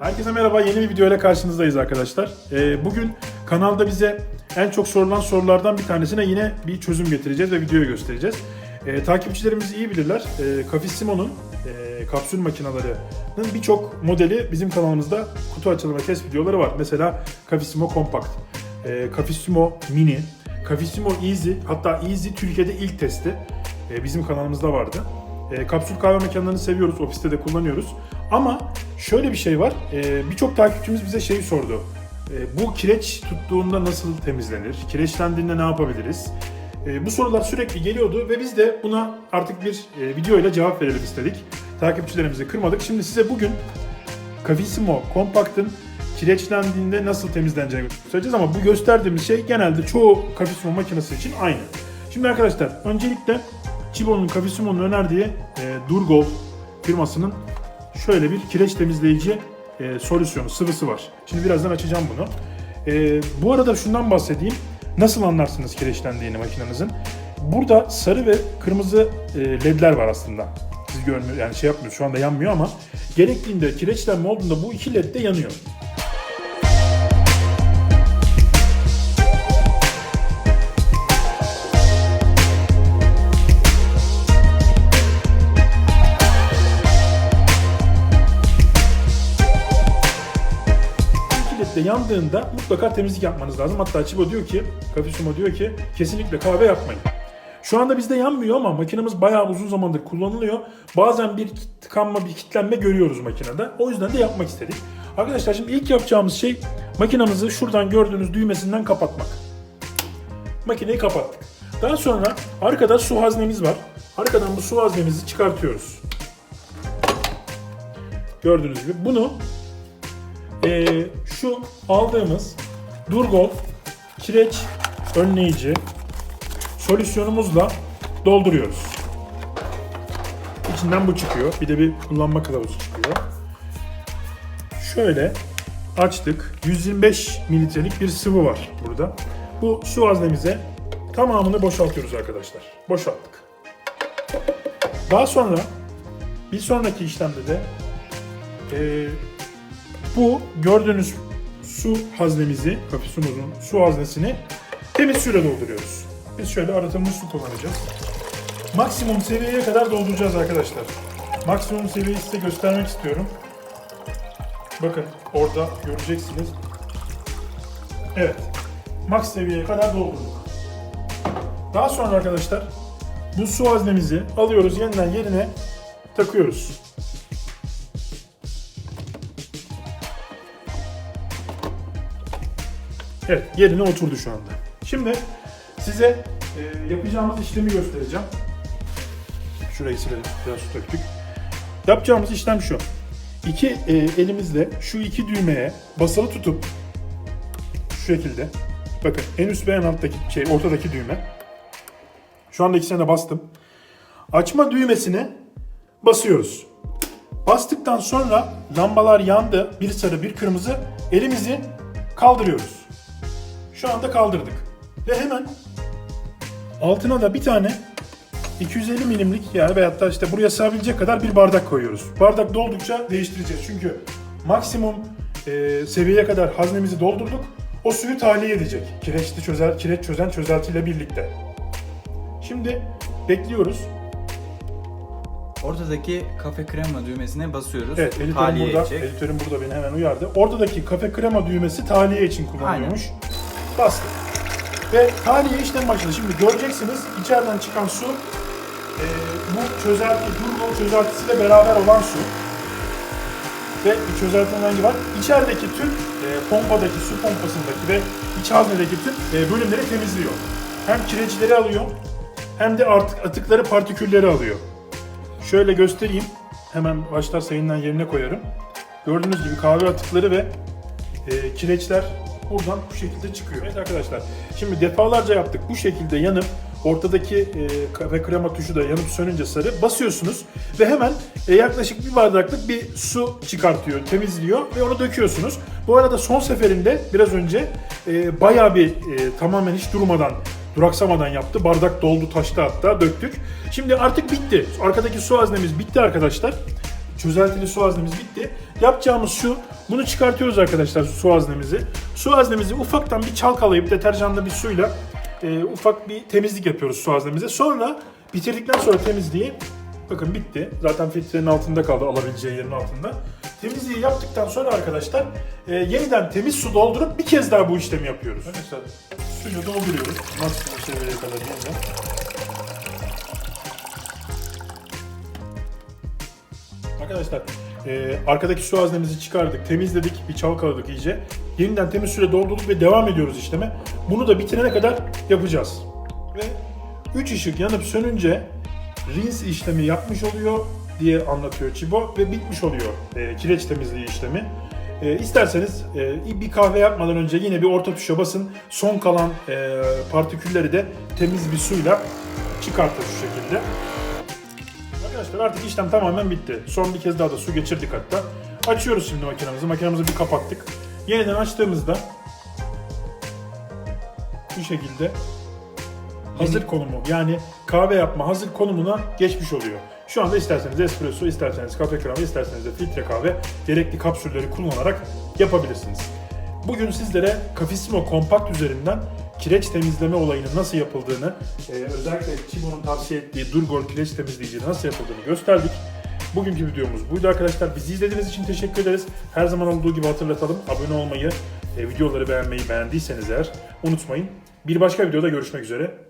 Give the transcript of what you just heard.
Herkese merhaba, yeni bir video ile karşınızdayız arkadaşlar. Ee, bugün kanalda bize en çok sorulan sorulardan bir tanesine yine bir çözüm getireceğiz ve videoyu göstereceğiz. Ee, takipçilerimiz iyi bilirler. Ee, Cafissimo'nun e, kapsül makinalarının birçok modeli bizim kanalımızda kutu açılımı test videoları var. Mesela Cafissimo Compact, e, Cafissimo Mini, Cafissimo Easy, hatta Easy Türkiye'de ilk testi e, bizim kanalımızda vardı. E, kapsül kahve makinelerini seviyoruz, ofiste de kullanıyoruz. Ama şöyle bir şey var, e, birçok takipçimiz bize şeyi sordu. E, bu kireç tuttuğunda nasıl temizlenir? Kireçlendiğinde ne yapabiliriz? E, bu sorular sürekli geliyordu ve biz de buna artık bir e, video ile cevap verelim istedik. Takipçilerimizi kırmadık. Şimdi size bugün Cavissimo Compact'ın kireçlendiğinde nasıl temizleneceğini göstereceğiz ama bu gösterdiğimiz şey genelde çoğu Cavissimo makinesi için aynı. Şimdi arkadaşlar öncelikle Chibo'nun Cavissimo'nun önerdiği e, Durgol firmasının şöyle bir kireç temizleyici e, solüsyonu, sıvısı var. Şimdi birazdan açacağım bunu. E, bu arada şundan bahsedeyim. Nasıl anlarsınız kireçlendiğini makinenizin? Burada sarı ve kırmızı e, ledler var aslında. Siz görmüyor yani şey yapmıyor şu anda yanmıyor ama gerektiğinde kireçlenme olduğunda bu iki led de yanıyor. Yandığında mutlaka temizlik yapmanız lazım. Hatta Chibo diyor ki, Cafissimo diyor ki kesinlikle kahve yapmayın. Şu anda bizde yanmıyor ama makinemiz bayağı uzun zamandır kullanılıyor. Bazen bir tıkanma, bir kitlenme görüyoruz makinede. O yüzden de yapmak istedik. Arkadaşlar şimdi ilk yapacağımız şey makinamızı şuradan gördüğünüz düğmesinden kapatmak. Makineyi kapattık. Daha sonra arkada su haznemiz var. Arkadan bu su haznemizi çıkartıyoruz. Gördüğünüz gibi bunu eee, şu aldığımız Durgol kireç önleyici solüsyonumuzla dolduruyoruz. İçinden bu çıkıyor. Bir de bir kullanma kılavuzu çıkıyor. Şöyle açtık. 125 mililitrelik bir sıvı var burada. Bu su haznemize tamamını boşaltıyoruz arkadaşlar. Boşalttık. Daha sonra bir sonraki işlemde de eee, bu gördüğünüz su haznemizi, kafisimuzun su haznesini temiz suyla dolduruyoruz. Biz şöyle arıtılmış su kullanacağız. Maksimum seviyeye kadar dolduracağız arkadaşlar. Maksimum seviyeyi size göstermek istiyorum. Bakın orada göreceksiniz. Evet. Max seviyeye kadar doldurduk. Daha sonra arkadaşlar bu su haznemizi alıyoruz yeniden yerine takıyoruz. Evet, yerine oturdu şu anda. Şimdi size e, yapacağımız işlemi göstereceğim. Şurayı silelim, biraz su döktük. Yapacağımız işlem şu. İki e, elimizle şu iki düğmeye basılı tutup şu şekilde. Bakın en üst ve en alttaki şey ortadaki düğme. Şu anda ikisine de bastım. Açma düğmesine basıyoruz. Bastıktan sonra lambalar yandı. Bir sarı bir kırmızı. Elimizi kaldırıyoruz. Şu anda kaldırdık. Ve hemen altına da bir tane 250 milimlik yani veyahut da işte buraya sığabilecek kadar bir bardak koyuyoruz. Bardak doldukça değiştireceğiz. Çünkü maksimum e, seviyeye kadar haznemizi doldurduk. O suyu tahliye edecek. Kireçli çözer, kireç çözen çözeltiyle birlikte. Şimdi bekliyoruz. Ortadaki kafe krema düğmesine basıyoruz. Evet, editörüm Tahliye burada, edecek. editörüm burada beni hemen uyardı. Oradaki kafe krema düğmesi tahliye için kullanılıyormuş. Bastık. Ve tahliye işlem başladı. Şimdi göreceksiniz içeriden çıkan su e, bu çözelti, Durgol çözeltisiyle beraber olan su. Ve bir çözeltinin rengi var. İçerideki tüm e, pompadaki, su pompasındaki ve iç haznedeki tüm e, bölümleri temizliyor. Hem kireçleri alıyor hem de artık atıkları, partikülleri alıyor. Şöyle göstereyim. Hemen başlar sayından yerine koyarım. Gördüğünüz gibi kahve atıkları ve e, kireçler buradan bu şekilde çıkıyor. Evet arkadaşlar şimdi defalarca yaptık. Bu şekilde yanıp ortadaki e, kahve krema tuşu da yanıp sönünce sarı basıyorsunuz ve hemen e, yaklaşık bir bardaklık bir su çıkartıyor, temizliyor ve onu döküyorsunuz. Bu arada son seferinde biraz önce e, bayağı bir e, tamamen hiç durmadan duraksamadan yaptı. Bardak doldu, taştı hatta, döktük. Şimdi artık bitti. Arkadaki su haznemiz bitti arkadaşlar. Çözeltili su haznemiz bitti. Yapacağımız şu, bunu çıkartıyoruz arkadaşlar su haznemizi. Su haznemizi ufaktan bir çalkalayıp deterjanlı bir suyla e, ufak bir temizlik yapıyoruz su haznemize. Sonra bitirdikten sonra temizliği bakın bitti. Zaten filtrenin altında kaldı alabileceği yerin altında. Temizliği yaptıktan sonra arkadaşlar e, yeniden temiz su doldurup bir kez daha bu işlemi yapıyoruz. Arkadaşlar suyu dolduruyoruz. Maksimum seviyeye kadar yeniden. Arkadaşlar e, arkadaki su haznemizi çıkardık, temizledik, bir çalkaladık iyice. Yeniden temiz suyla doldurduk ve devam ediyoruz işleme. Bunu da bitirene kadar yapacağız. Ve 3 ışık yanıp sönünce rinse işlemi yapmış oluyor diye anlatıyor Çibo ve bitmiş oluyor e, kireç temizliği işlemi. E, isterseniz e, bir kahve yapmadan önce yine bir orta tuşa basın. Son kalan e, partikülleri de temiz bir suyla çıkartır şu şekilde. Arkadaşlar artık işlem tamamen bitti. Son bir kez daha da su geçirdik hatta. Açıyoruz şimdi makinemizi. Makinemizi bir kapattık. Yeniden açtığımızda bu şekilde hazır konumu yani kahve yapma hazır konumuna geçmiş oluyor. Şu anda isterseniz espresso, isterseniz kafe krema, isterseniz de filtre kahve gerekli kapsülleri kullanarak yapabilirsiniz. Bugün sizlere Cafissimo Compact üzerinden kireç temizleme olayının nasıl yapıldığını, e, özellikle Chibo'nun tavsiye ettiği Durgor kireç temizleyici nasıl yapıldığını gösterdik. Bugünkü videomuz buydu arkadaşlar. Bizi izlediğiniz için teşekkür ederiz. Her zaman olduğu gibi hatırlatalım. Abone olmayı, e, videoları beğenmeyi beğendiyseniz eğer unutmayın. Bir başka videoda görüşmek üzere.